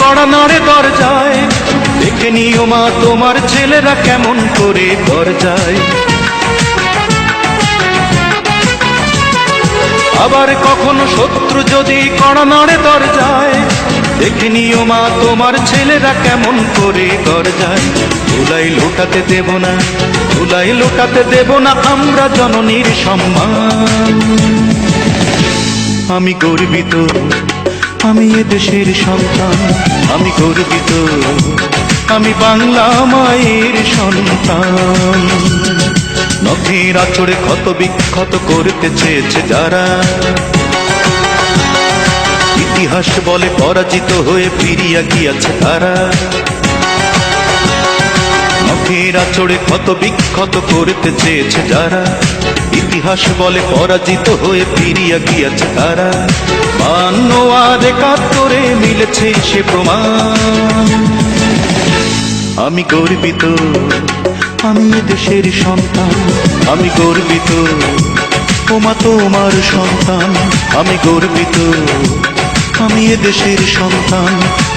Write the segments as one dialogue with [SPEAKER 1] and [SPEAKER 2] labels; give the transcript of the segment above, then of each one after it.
[SPEAKER 1] কড়া নড়ে দরজায়? দেখে নিও মা, তোমার ছেলেরা কেমন করে দরজায়? আবার কখনো শত্রু যদি কড়া নড়ে দরজায়? দেখে নিও মা, তোমার ছেলেরা কেমন করে দরজায়? ধুলাই লোটাতে দেব না, ধুলাই লোটাতে দেব না, আমরা জননীর সম্মান। আমি গর্বিত আমি দেশের সন্তান। আমি গর্বিত, আমি বাংলা মায়ের সন্তান। নখের আচড়ে ক্ষত বিক্ষত করতে চেয়েছে যারা। ইতিহাস বলে পরাজিত হয়ে ফিরিয়া গিয়াছে তারা। নখের আচড়ে ক্ষত বিক্ষত করতে চেয়েছে যারা। ইতিহাস বলে পরাজিত হয়ে ফিরিয়া গিয়াছে তারা। বান্ন আর একাত্তরে মিলেছে সে প্রমাণ। আমি গর্বিত, আমি দেশের সন্তান। আমি গর্বিত ওমা তোমার সন্তান। আমি গর্বিত, আমি এ দেশের সন্তান।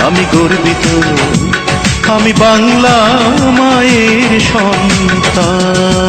[SPEAKER 1] আমি গর্বিত, আমি বাংলা মায়ের সন্তান।